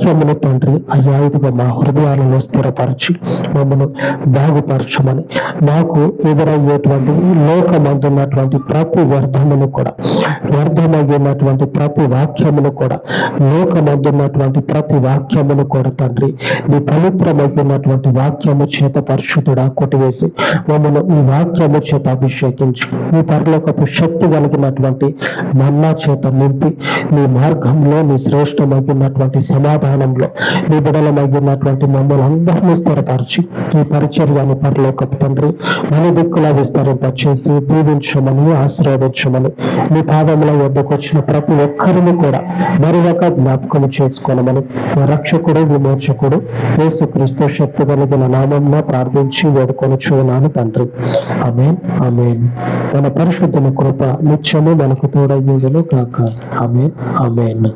వాక్యమును తండ్రి అయ్యా ఇదిగో మా హృదయాలలో స్థిరపరచి మమ్మను బాగుపరచమని. నాకు ఎదురయ్యేటువంటి ఈ లోకమందున్నటువంటి ప్రతి వ్యర్థమును కూడా వ్యర్థమయ్యేటువంటి ప్రతి వాక్యమును కూడా లోకమందున్నటువంటి ప్రతి వాక్యమును కూడా తండ్రి నీ పవిత్రమైనటువంటి వాక్యము చేత పరిశుద్ధుడా కొట్టివేసి మమ్మల్ని ఈ వాక్యము చేత అభిషేకించి. నీ పరలోకపు శక్తి కలిగినటువంటి మన్నా చేత నింపి నీ మార్గంలో నీ శ్రేష్టమైనటువంటి సమాధానంలో నీ బిడలమైనటువంటి మమ్మల్ని అందరినీ స్థిరపరిచి ఈ పరిచర్యాన్ని పరలోకపు తండ్రి మన దిక్కులా విస్తరింపచేసి దీవించమని ఆశీర్వదించమని మీ పాదముల వద్దకు వచ్చిన ప్రతి ఒక్కరిని కూడా మరొక జ్ఞాపకం చేసుకోనమని రక్షకుడు విమోచకుడు యేసు క్రీస్తు శక్తి కలిగిన నామంలో ప్రార్థించి వేడుకొని చూనాను తండ్రి. అమేన్ అమేన్ మన పరిశుద్ధుల కృప నిత్యము మనకు తోడయ్యేదను కాక ఆమేన్ ఆమేన్.